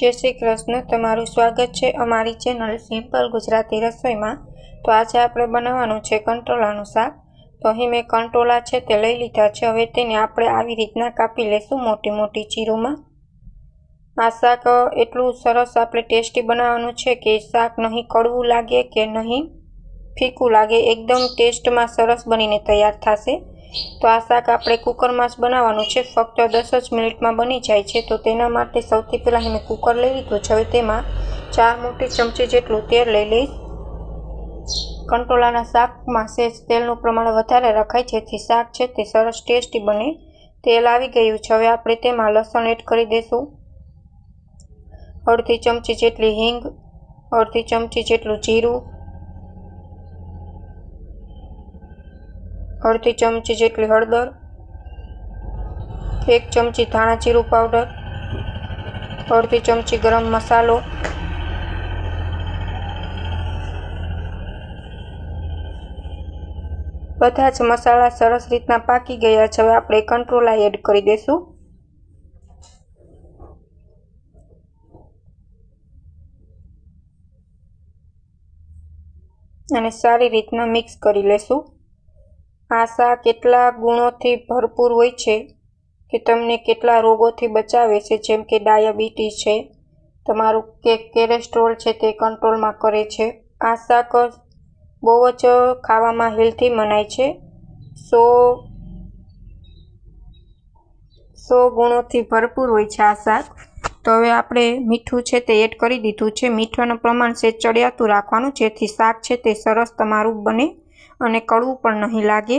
જય શ્રી કૃષ્ણ, તમારું સ્વાગત છે અમારી ચેનલ સિમ્પલ ગુજરાતી રસોઈમાં. તો આજે આપણે બનાવવાનું છે કંટોલાનું શાક. તો અહીં મેં કંટોલા છે તે લઈ લીધા છે. હવે તેને આપણે આવી રીતના કાપી લેશું મોટી મોટી ચીરોમાં. આ શાક એટલું સરસ આપણે ટેસ્ટી બનાવવાનું છે કે શાક નહીં કડવું લાગે કે નહીં ફીકું લાગે. એકદમ ટેસ્ટમાં સરસ બનીને તૈયાર થશે. તો આ શાક આપણે કુકરમાં જ બનાવવાનું છે. ફક્ત દસ જ મિનિટમાં બની જાય છે. તો તેના માટે સૌથી પહેલાં મેં કુકર લઈ લીધું છે. હવે તેમાં ચાર મોટી ચમચી જેટલું તેલ લઈ લઈશ. કંટોલાના શાકમાં સેજ તેલનું પ્રમાણ વધારે રખાય, જેથી શાક છે તે સરસ ટેસ્ટી બને. તેલ આવી ગયું છે. હવે આપણે તેમાં લસણ એડ કરી દઈશું. અડધી ચમચી જેટલી હિંગ, અડધી ચમચી જેટલું જીરું અડધી ચમચી જેટલી હળદર, એક ચમચી ધાણા જીરું પાવડર અડધી ચમચી ગરમ મસાલો, બધા જ મસાલા સરસ રીતના પાકી ગયા છે. હવે આપણે કંટ્રોલા એડ કરી દઈશું અને સારી રીતના મિક્સ કરી લેશું. આ શાક કેટલા ગુણોથી ભરપૂર હોય છે કે તમને કેટલા રોગોથી બચાવે છે, જેમ કે ડાયાબિટીસ છે, તમારું કે કેરેસ્ટ્રોલ છે તે કંટ્રોલમાં કરે છે. આ શાક બહુ જ ખાવામાં હેલ્ધી મનાય છે. સો સો ગુણોથી ભરપૂર હોય છે આ શાક તો હવે આપણે મીઠું છે તે એડ કરી દીધું છે. મીઠાનું પ્રમાણ છે ચડિયાતું રાખવાનું, જેથી શાક છે તે સરસ તમારું બને અને કડવું પણ નહીં લાગે.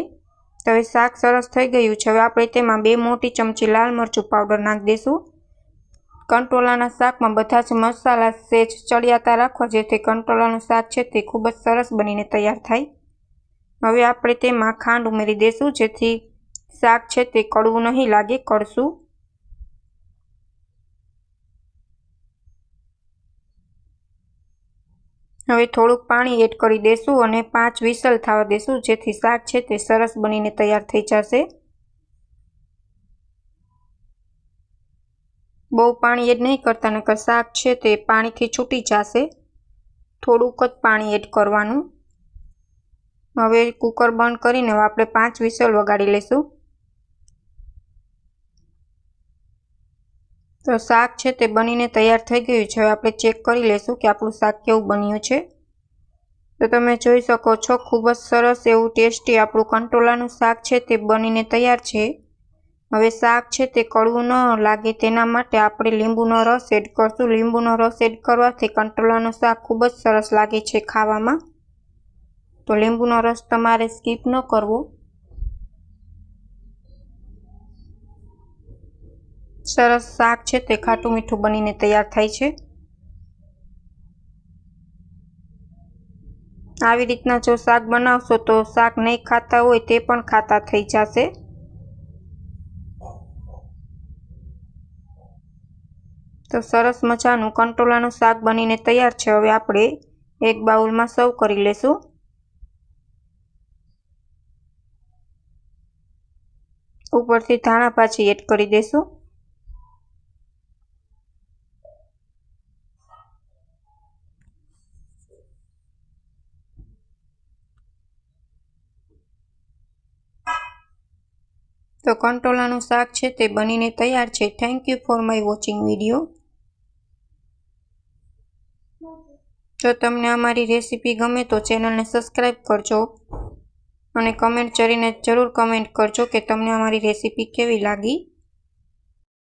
તો હવે શાક સરસ થઈ ગયું છે. હવે આપણે તેમાં બે મોટી ચમચી લાલ મરચું પાવડર નાખી દઈશું. કંટોલાના શાકમાં બધા જ મસાલા સેજ ચડિયાતા રાખવા જેથી કંટોલાનું શાક છે તે ખૂબ જ સરસ બનીને તૈયાર થાય. હવે આપણે તેમાં ખાંડ ઉમેરી દઈશું, જેથી શાક છે તે કડવું નહીં લાગે, કડશું. હવે થોડુંક પાણી એડ કરી દઈશું અને પાંચ વિસલ થવા દઈશું જેથી શાક છે તે સરસ બનીને તૈયાર થઈ જશે. બહુ પાણી એડ નહીં કરતા, નકર શાક છે તે પાણીથી છૂટી જશે. થોડુંક જ પાણી એડ કરવાનું. હવે કુકર બંધ કરીને આપણે પાંચ વિસલ વગાડી લઈશું તો શાક છે તે બનીને તૈયાર થઈ ગયું છે. હવે આપણે ચેક કરી લઈશું કે આપણું શાક કેવું બન્યું છે. તો તમે જોઈ શકો છો, ખૂબ જ સરસ એવું ટેસ્ટી આપણું કંટોલાનું શાક છે તે બનીને તૈયાર છે. હવે શાક છે તે કડવું ન લાગે તેના માટે આપણે લીંબુનો રસ એડ કરશું. લીંબુનો રસ એડ કરવાથી કંટોલાનું શાક ખૂબ જ સરસ લાગે છે ખાવામાં. તો લીંબુનો રસ તમારે સ્કીપ ન કરવો. સરસ શાક છે, તે ખાટું મીઠું બનીને તૈયાર થાય છે. આવી રીતના જો શાક બનાવશો તો શાક નહીં ખાતા હોય તે પણ ખાતા થઈ જશે. તો સરસ મજાનું કંટોલાનું શાક બનીને તૈયાર છે. હવે આપણે એક બાઉલમાં સર્વ કરી લેશું. ઉપરથી ધાણા પાછી એડ કરી દઈશું તો કંટોલાનું શાક છે તે બનીને તૈયાર છે. Thank you for my watching video જો તમને અમારી રેસીપી ગમે તો ચેનલને સબસ્ક્રાઈબ કરજો અને કમેન્ટ કરીને જરૂર કમેન્ટ કરજો કે તમને અમારી રેસીપી કેવી લાગી.